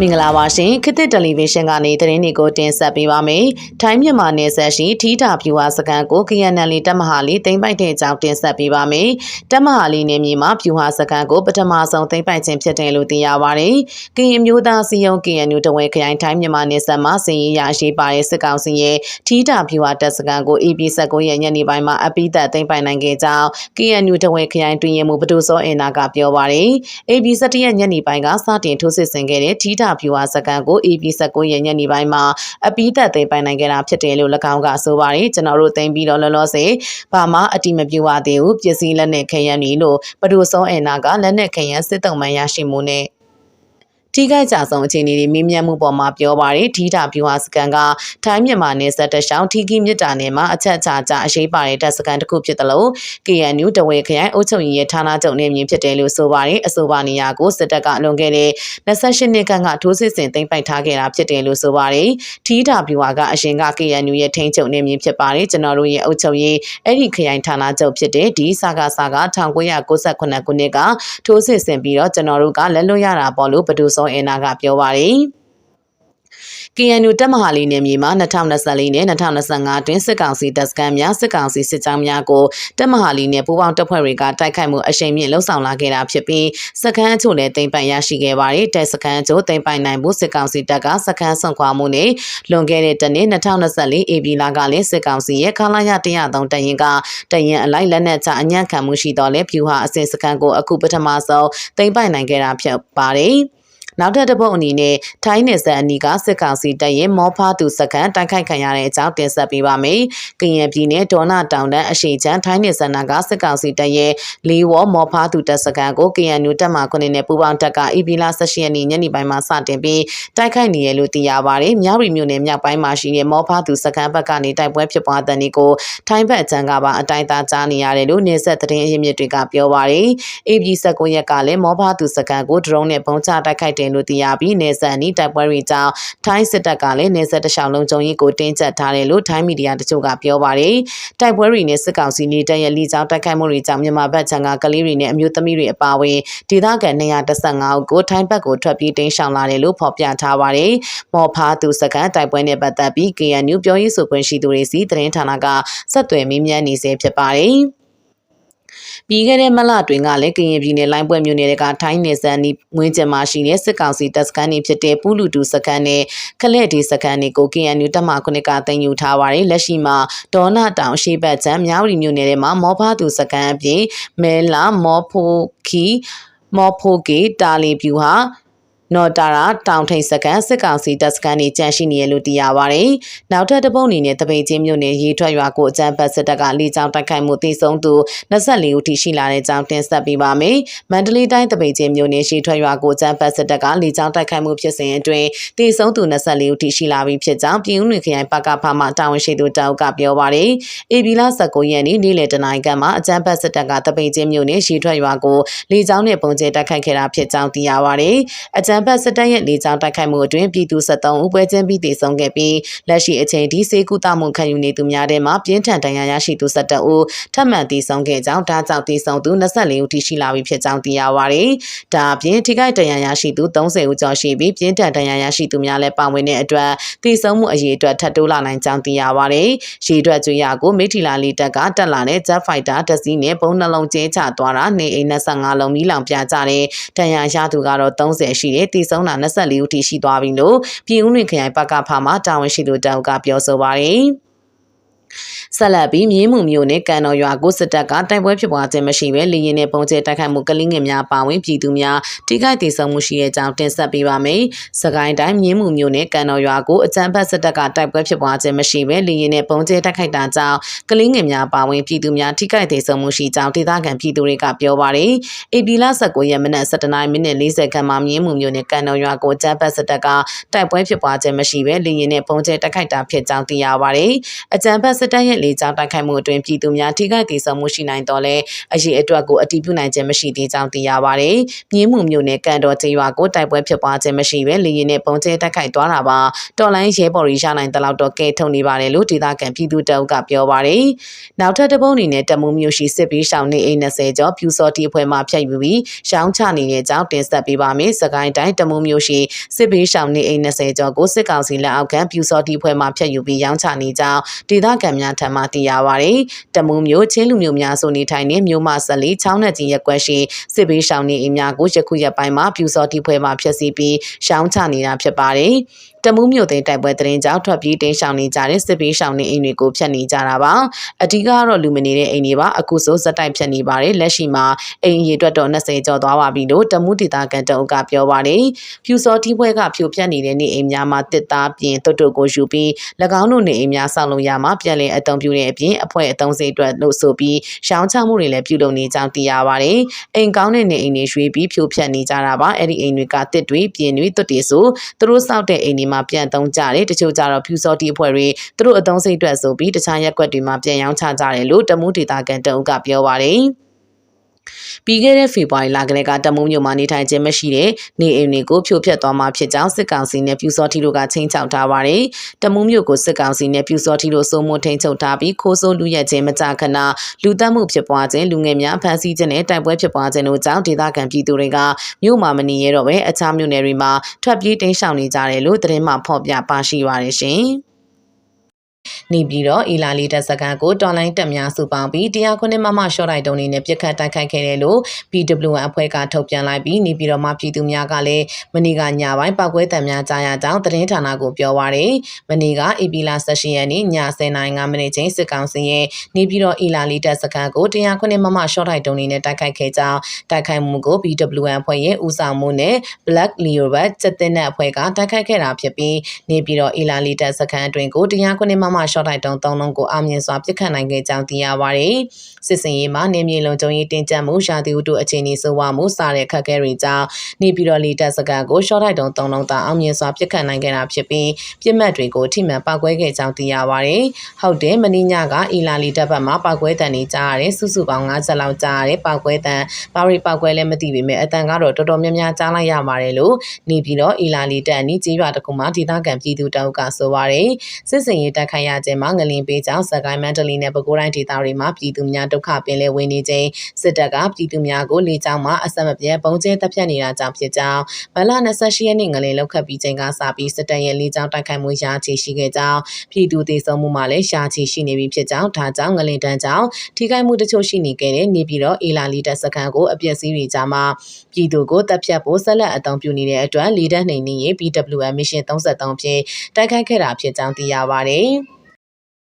မင်္ဂလာပါရှင်ခေတ်သစ်တယ်လီဗီရှင်းကနေသတင်းတွေကိုတင်ဆက်ပေးပါမယ်။ထိုင်းမြန်မာနယ်စပ်ရှိထီးတာဖြူဟာစကန်ကို KNL တက်မဟာလီသိမ့်ပိုက်တဲ့အကြောင်းတင်ဆက်ပေးပါမယ်။တက်မဟာလီနယ်မြေမှာဖြူဟာစကန်ကိုပထမဆုံးသိမ့်ပိုက်ခြင်းဖြစ်တယ်လို့သိရပါတယ်။ကရင်မျိုးသားစီယုံ KNU တဝဲခရိုင်ထိုင်းမြန်မာနယ်စပ်မှာစင်ရရရှိပါတဲ့စစ်ကောင်စီရဲ့ထီးတာဖြူဟာတပ်စကန်ကို AP 19ရက်ညနေပိုင်းမှာအပိသက်သိမ့်ပိုက်နိုင်ခဲ့ကြောင်း KNU တဝဲခရိုင်တွင်ရမှုပဒုစောအင်နာကပြောပါတယ်။ AP 17ရက်ညနေပိုင်းကစတင်ထိုးစစ်ဆင်ခဲ့တဲ့ထီးတာဖြူဟာစကန်ကို AP 19ရက်ညနေပိုင်းမှာအပိသက်သိမ်းပိုင်နိုင်ခဲ့တာဖြစ်တယ်လို့၎င်းကဆိုပါတယ်ကျွန်တော်တို့သိမ်းပြီးတော့လောလောဆယ်ဘာမှအတိမပြဝသေးဘူးပစ္စည်းလက်နက်ခဲယမ်းတွေလို့ပဒုစောအင်နာကလက်နက်ခဲယမ်းစစ်တုံးမှန်ရရှိမှုနဲ့ ထိခိုက်ကြဆုံးအခြေအနေတွေမြင့်မြတ်မှုပေါ်မှာပြောပါရယ်ထီတာပြူဟာစကန်ကထိုင်းမြန်မာနယ်စပ်တရှောင်းထီကီမြစ်တာနယ်မှာအချက်ချာချအရှိပါတဲ့တပ်စကန်တစ်ခုဖြစ်တယ်လို့ KNU တဝဲခရိုင်အုပ်ချုပ်ရေးရဲ့ဌာနချုပ်နေမြင်ဖြစ်တယ်လို့ဆိုပါရယ်အဆိုပါနေရာကိုစစ်တပ်ကလွန်ခဲ့တဲ့28နှစ်ခန့်ကထိုးစစ်ဆင်သိမ်းပိုက်ထားခဲ့တာဖြစ်တယ်လို့ဆိုပါရယ်ထီတာပြူဟာကအရင်က KNU ရဲ့ထိန်းချုပ်နေမြင်ဖြစ်ပါရယ်ကျွန်တော်တို့ရဲ့အုပ်ချုပ်ရေးအဲ့ဒီခရိုင်ဌာနချုပ်ဖြစ်တဲ့ဒီစာကစာက1998ခုနှစ်ကထိုးစစ်ဆင်ပြီးတော့ကျွန်တော်တို့ကလက်လွတ်ရတာပေါ့လို့ဘဒူစောအင်နာကပြောပါတယ် KNU တက်မဟာလီနယ်မြေမှာ2024နဲ့2025အတွင်းစစ်ကောင်စီတပ်စခန်းများစစ်ကောင်စီစစ်ကြောင်းများကိုတက်မဟာလီနယ်ပူးပေါင်းတပ်ဖွဲ့တွေကတိုက်ခိုက်မှုအရှိန်မြင့်လှုံ့ဆော်လာခဲ့တာဖြစ်ပြီးစခန်းအချို့လည်းတင်ပိုင်ရရှိခဲ့ပါတယ်တပ်စခန်းအချို့တင်ပိုင်နိုင်မှုစစ်ကောင်စီတပ်ကစခန်းဆွန့်ခွာမှုနဲ့လွန်ခဲ့တဲ့တနေ့2024 AB လကလည်းစစ်ကောင်စီရဲ့ခလာရ103တရင်ကတရင်အလိုက်လက်နက်ချအညံ့ခံမှုရှိတော့လဲဖြူဟာအစဉ်စခန်းကိုအခုပထမဆုံးတင်ပိုင်နိုင်ခဲ့တာဖြစ်ပါတယ် နောက်ထပ်တစ်ပုတ်အနေနဲ့ထိုင်းနယ်စပ်အနီးကစစ်ကောင်စီတပ်ရဲ့မောဖားသူစခန်းတိုက်ခိုက်ခံရတဲ့အကြောင်းတင်ဆက်ပေးပါမယ်။ကရင်ပြည်နယ်ဒေါနာတောင်တန်းအရှိချမ်းထိုင်းနယ်စပ်နာကစစ်ကောင်စီတပ်ရဲ့လေးဝေါ်မောဖားသူတပ်စခန်းကို KNU တပ်မှ9နဲ့ပူးပေါင်းတပ်က EP လ18ရက်နေ့ညနေပိုင်းမှာစတင်ပြီးတိုက်ခိုက်နေရလို့သိရပါတယ်။မြောက်ရီမြို့နယ်မြောက်ပိုင်းမှာရှိတဲ့မောဖားသူစခန်းဘက်ကနေတိုက်ပွဲဖြစ်ပွားတဲ့နေ့ကိုထိုင်းဘက်အကြံကပါအတိုင်းသားကြားနေရတယ်လို့နေဆက်သတင်းအရင်းမြစ်တွေကပြောပါတယ်။ EP 19ရက်ကလည်းမောဖားသူစခန်းကိုဒရုန်းနဲ့ပုံချတိုက်ခိုက်တယ်လို့သိရပြီးနေဆက်အနီးတိုက်ပွဲတွေကြောင့်ထိုင်းစစ်တပ်ကလည်းနေဆက်တခြားလုံးကျုံရေးကိုတင်းကျပ်ထားတယ်လို့ထိုင်းမီဒီယာတချို့ကပြောပါတယ်။တိုက်ပွဲတွေနဲ့စစ်ကောင်စီနေတပ်ရဲ့လီကြောင်းတိုက်ခိုက်မှုတွေကြောင့်မြန်မာဘက်ခြမ်းကကလေးတွေနဲ့အမျိုးသမီးတွေအပါအဝင်ဒေသခံ215ဦးကိုထိုင်းဘက်ကိုထွက်ပြေးတိမ်းရှောင်လာတယ်လို့ဖော်ပြထားပါတယ်။မော်ဖာသူစကန်တိုက်ပွဲနဲ့ပတ်သက်ပြီး KNU ပြောရေးဆိုခွင့်ရှိသူတွေစီသတင်းဌာနကဆက်သွယ်မေးမြန်းနေဆဲဖြစ်ပါတယ်။ ပြီးခဲ့တဲ့မလတွင်ကလည်းကရင်ပြည်နယ်လိုင်းပွဲမြို့နယ်ကထိုင်းနယ်စပ်နီးဝင်းကျင်မှာရှိတဲ့စစ်ကောင်စီတပ်စခန်းတွေဖြစ်တဲ့ပူလူတူစခန်းနဲ့ခလက်ဒီစခန်းတွေကို KNU တပ်မခုနှစ်ကတင်ယူထားပါတယ်လက်ရှိမှာဒေါနာတောင်ရှေ့ဘက်ချမ်းမြောက်ရီမြို့နယ်ထဲမှာမောဖားသူစခန်းအပြင်မဲလာမော်ဖိုခီမော်ဖိုကေတာလီပြူဟာ နော်တာရာတောင်ထိန်စကန်စစ်ကောင်စီတပ်စကန်တွေကြန့်ရှိနေရလို့သိရပါတယ်။နောက်ထပ်တစ်ပုတ်အနေနဲ့တပိတ်ချင်းမြို့နယ်ရေထွက်ရွာကိုအကြမ်းဖက်စစ်တပ်ကလေကြောင်းတိုက်ခိုက်မှုတည်ဆုံးသူ24ဦးထိရှိလာတဲ့ကြောင်းတင်ဆက်ပေးပါမယ်။မန္တလေးတိုင်းတပိတ်ချင်းမြို့နယ်ရေထွက်ရွာကိုအကြမ်းဖက်စစ်တပ်ကလေကြောင်းတိုက်ခိုက်မှုဖြစ်စဉ်အတွင်းတည်ဆုံးသူ24ဦးထိရှိလာပြီးဖြစ်ကြောင်းပြည်ဦးလွင်ခရိုင်ပကဖမှတာဝန်ရှိသူတောက်ကပြောပါတယ်။ AB လ19ရက်နေ့နေ့လယ်တနာရီခန့်မှာအကြမ်းဖက်စစ်တပ်ကတပိတ်ချင်းမြို့နယ်ရေထွက်ရွာကိုလေကြောင်းနဲ့ပုံကျဲတိုက်ခိုက်ခဲ့တာဖြစ်ကြောင်းသိရပါတယ်။အကြမ်းဖက်စစ်တပ်ရဲ့လေကြောင်းတိုက်ခိုက်မှုအတွင်းပြည်သူ73ဦးပွဲချင်းပြီးတည်ဆုံးခဲ့ပြီးလက်ရှိအချိန်ထိစေကူတာမှုခံယူနေသူများထဲမှာပြင်းထန်ဒဏ်ရာရရှိသူ17ဦးထပ်မံတည်ဆုံးခဲ့ကြောင်းဒါကြောင့်တည်ဆုံးသူ24ဦးထိရှိလာပြီဖြစ်ကြောင်းသိရပါတယ်။ဒါအပြင်ထိခိုက်ဒဏ်ရာရရှိသူ30ဦးကျော်ရှိပြီးပြင်းထန်ဒဏ်ရာရရှိသူများလည်းပါဝင်တဲ့အတွက်တည်ဆုံးမှုအရေးအတွက်ထပ်တိုးလာနိုင်ကြောင်းသိရပါတယ်။ရေအတွက်ကျွေးရကိုမိထီလာလီတက်ကတက်လာတဲ့ Jet Fighter တစ်စီးနဲ့ပုံနှလုံးကျဲချသွားတာနေအိမ်25လုံးမီးလောင်ပြကြတဲ့ဒဏ်ရာရသူကတော့30ရှိတဲ့တည်ဆုံးတာ24ဦးထိရှိသွားပြီလို့ပြည်ဦးလွင်ခရိုင်ပကဖမှတာဝန်ရှိသူတောက်ကပြောဆိုပါတယ်။ ဆက်လက်ပြီးမြင်းမှုမျိုးနဲ့ကန်တော်ရွာကိုစစ်တပ်ကတိုက်ပွဲဖြစ်ပွားခြင်းမရှိဘဲလေရင်နဲ့ပုံကျဲတိုက်ခိုက်မှုကလင်းငယ်များပါဝင်ပြည်သူများထိခိုက်ဒေဆုံးမှုရှိတဲ့အကြောင်းတင်ဆက်ပေးပါမယ်။စကိုင်းတိုင်းမြင်းမှုမျိုးနဲ့ကန်တော်ရွာကိုအကြမ်းဖက်စစ်တပ်ကတိုက်ပွဲဖြစ်ပွားခြင်းမရှိဘဲလေရင်နဲ့ပုံကျဲတိုက်ခိုက်တာကြောင့်ကလင်းငယ်များပါဝင်ပြည်သူများထိခိုက်ဒေဆုံးမှုရှိကြောင်းဒေသခံပြည်သူတွေကပြောပါတယ်။ AB လ19ရက်မနက်7:40မိနစ်40ခန့်မှာမြင်းမှုမျိုးနဲ့ကန်တော်ရွာကိုအကြမ်းဖက်စစ်တပ်ကတိုက်ပွဲဖြစ်ပွားခြင်းမရှိဘဲလေရင်နဲ့ပုံကျဲတိုက်ခိုက်တာဖြစ်ကြောင်းသိရပါတယ်။အကြမ်းဖက်စစ်စစ်တပ်ရဲ့လေကြောင်းတိုက်ခိုက်မှုအတွင်းပြည်သူများထိခိုက်ဒေဆုံးမှုရှိနိုင်တော့လဲအရေးအတွက်ကိုအတည်ပြုနိုင်ခြင်းမရှိသေးကြောင်းသိရပါတယ်။မြင်းမှုမျိုးနဲ့ကန်တော်ကျေးရွာကိုတိုက်ပွဲဖြစ်ပွားခြင်းမရှိဘဲလေရင်နဲ့ပုံကျဲတိုက်ခိုက်သွားတာပါ။တော်လိုင်းရဲဘော်ရီရနိုင်တဲ့လောက်တော့ကဲထုံနေပါတယ်လို့ဒေသခံပြည်သူတအုပ်ကပြောပါတယ်။နောက်ထပ်တစ်ပုံအနေနဲ့တမုံမျိုးရှိစစ်ပေးရှောင်းနေအိမ်20ကျော်ပြူစော်တီအဖွဲ့မှဖြတ်ယူပြီးရှောင်းချနေတဲ့ကြောင်းတင်ဆက်ပေးပါမယ်။စကိုင်းတိုင်းတမုံမျိုးရှိစစ်ပေးရှောင်းနေအိမ်20ကျော်ကိုစစ်ကောင်စီလက်အောက်ခံပြူစော်တီအဖွဲ့မှဖြတ်ယူပြီးရောင်းချနေကြောင်းဒေသခံများထံမှသိရပါတယ်။တမုံမျိုးချင်းလူမျိုးများဆိုနေထိုင်နေမြို့မဆက်လီချောင်းနဲ့ကြီးရက်ကွက်ရှိစစ်ပေးရှောင်းနေအိမ်များကိုယခုရက်ပိုင်းမှာပြူစော်တီဖွဲ့မှဖျက်ဆီးပြီးရှောင်းချနေတာဖြစ်ပါတယ်။တမူးမြို့သိမ်းတိုက်ပွဲတရင်ကြောင့်ထွက်ပြေးတင်းရှောင်နေကြတဲ့စစ်ပေးရှောင်နေအိမ်တွေကိုဖျက်နေကြတာပါအဓိကကတော့လူမနေတဲ့အိမ်တွေပါအခုဆိုဇက်တိုက်ဖျက်နေပါတယ်လက်ရှိမှာအိမ်ရေအတွက်တော့20ကျော်သွားပါပြီလို့တမူးဒေသခံတအုပ်ကပြောပါတယ်ဖြူစောတီးပွဲကဖြိုဖျက်နေတဲ့နေအိမ်များမှာတစ်သားပြင်တွတ်တွတ်ကိုယူပြီး၎င်းတို့နေအိမ်များဆောက်လုပ်ရမှာပြန်လည်အသုံးပြုတဲ့အပြင်အဖွဲ့အသုံးစရိတ်အတွက်လို့ဆိုပြီးရှောင်းချမှုတွေလည်းပြုလုပ်နေကြောင်းသိရပါတယ်အိမ်ကောင်းတဲ့နေအိမ်တွေရွေးပြီးဖြိုဖျက်နေကြတာပါအဲ့ဒီအိမ်တွေကတစ်တွေပြင်တွေတွတ်တွေဆိုသူတို့စောက်တဲ့အိမ်တွေမှာပြန်သုံးကြတယ်တချို့ကြတော့ဖြူစောတီအဖွဲ့တွေသူတို့အသုံးစိတ်အတွက်ဆိုပြီးတခြားရက်ွက်တွေမှာပြန်ရောင်းချကြတယ်လို့တမူးဒေတာကန်တအုပ်ကပြောပါတယ် ပြီးခဲ့တဲ့ဖေဖော်ဝါရီလကလေးကတမုံမြို့မှာနေထိုင်ခြင်းမရှိတဲ့နေအိမ်တွေကိုဖြိုဖျက်သွားမှာဖြစ်ကြောင်းစစ်ကောင်စီနဲ့ပြူစောထီတို့ကချင်းချောက်ထားပါတယ်။တမုံမြို့ကိုစစ်ကောင်စီနဲ့ပြူစောထီတို့စိုးမိုးထိန်ချုပ်ထားပြီးခိုးဆိုးလူရက်ခြင်းမကြခဏလူတက်မှုဖြစ်ပွားခြင်းလူငယ်များဖမ်းဆီးခြင်းနဲ့တိုက်ပွဲဖြစ်ပွားခြင်းတို့ကြောင့်ဒေသခံပြည်သူတွေကမြို့မှာမနေရတော့ပဲအခြားမြို့နယ်တွေမှာထွက်ပြေးတိမ်းရှောင်နေကြတယ်လို့သတင်းမှဖော်ပြပါရှိပါတယ်ရှင်။ နေပြီးတော့အီလာလီတပ်စခန်းကိုတော်လိုင်းတပ်များစုပေါင်းပြီးတရားခွင့်မမရှော့တိုက်တုံးနေနဲ့ပြစ်ခတ်တိုက်ခိုက်ခဲ့တယ်လို့ PWN အဖွဲ့ကထုတ်ပြန်လိုက်ပြီးနေပြီးတော့မှပြည်သူများကလည်းမနေ့ကညပိုင်းပောက်ကွဲတံများကြားရကြောင်းသတင်းဌာနကိုပြောပါရယ်မနေ့က AP လာ16ရက်နေ့ည10:05မိနစ်ချိန်စစ်ကောင်စီရဲ့နေပြီးတော့အီလာလီတပ်စခန်းကိုတရားခွင့်မမရှော့တိုက်တုံးနေနဲ့တိုက်ခိုက်ခဲ့ကြောင်းတိုက်ခိုက်မှုကို PWN အဖွဲ့ရဲ့ဦးဆောင်မှုနဲ့ Black Leopard စက်တင်တဲ့အဖွဲ့ကတိုက်ခိုက်ခဲ့တာဖြစ်ပြီးနေပြီးတော့အီလာလီတပ်စခန်းအတွင်းကိုတရားခွင့်မမရှော့တိုက်တုံးသုံးလုံးကိုအောင်မြင်စွာပြစ်ခတ်နိုင်ခဲ့ကြောင်းသိရပါတယ်။စစ်စင်ရေးမှာနေမြေလုံခြုံရေးတင်ကြပ်မှုရာသီဥတုအခြေအနေဆိုးဝါးမှုစတဲ့ခက်ခဲတွေကြောင့်နေပြည်တော်လီတပ်စကန်ကိုရှော့တိုက်တုံးသုံးလုံးသာအောင်မြင်စွာပြစ်ခတ်နိုင်ခဲ့တာဖြစ်ပြီးပြစ်မှတ်တွေကိုထိမှန်ပောက်ကွဲခဲ့ကြောင်းသိရပါတယ်။ဟုတ်တယ်မင်းညကအီလာလီတပ်ဘက်မှပောက်ကွဲတံတွေကြားရတယ်စုစုပေါင်း50လောက်ကြားရတယ်ပောက်ကွဲတံဘာရီပောက်ကွဲလည်းမသိပေမဲ့အတန်ကတော့တော်တော်များများကြားလိုက်ရပါတယ်လို့နေပြည်တော်အီလာလီတပ်အနီးကျေးရွာတစ်ခုမှဒေသခံပြည်သူတအုပ်ကဆိုပါတယ်။စစ်စင်ရေးတက်ခိုင်ရခြင်းမှာငလင်ပေးကြောင်းစကိုင်းမန္တလေးနဲ့ပဲခူးတိုင်းဒေသတွေမှာပြည်သူများဒုက္ခပင်လယ်ဝင်နေခြင်းစစ်တပ်ကပြည်သူများကိုလေကြောင်းမှာအဆက်မပြတ်ပုံကျဲတပ်ဖြတ်နေတာကြောင့်ဖြစ်ကြောင်းမလ28ရက်နေ့ငလင်လောက်ခတ်ပြီးချိန်ကစပြီးစစ်တပ်ရဲ့လေကြောင်းတိုက်ခိုက်မှုရာချီရှိခဲ့ကြောင်းပြည်သူဒေဆုံးမှုမှာလည်းရှာချီရှိနေပြီဖြစ်ကြောင်းဒါကြောင့်ငလင်တန်းကြောင့်ထိခိုက်မှုတချို့ရှိနေခဲ့တဲ့နေပြည်တော်အေလာလီတပ်စခန်းကိုအပြည့်စည်းတွေကြားမှာပြည်သူကိုတပ်ဖြတ်ဖို့ဆက်လက်အသုံးပြုနေတဲ့အတွက်လေတပ်နှိမ်နင်းရေး BWM mission 33ဖြင့်တိုက်ခိုက်ခဲ့တာဖြစ်ကြောင်းသိရပါတယ်။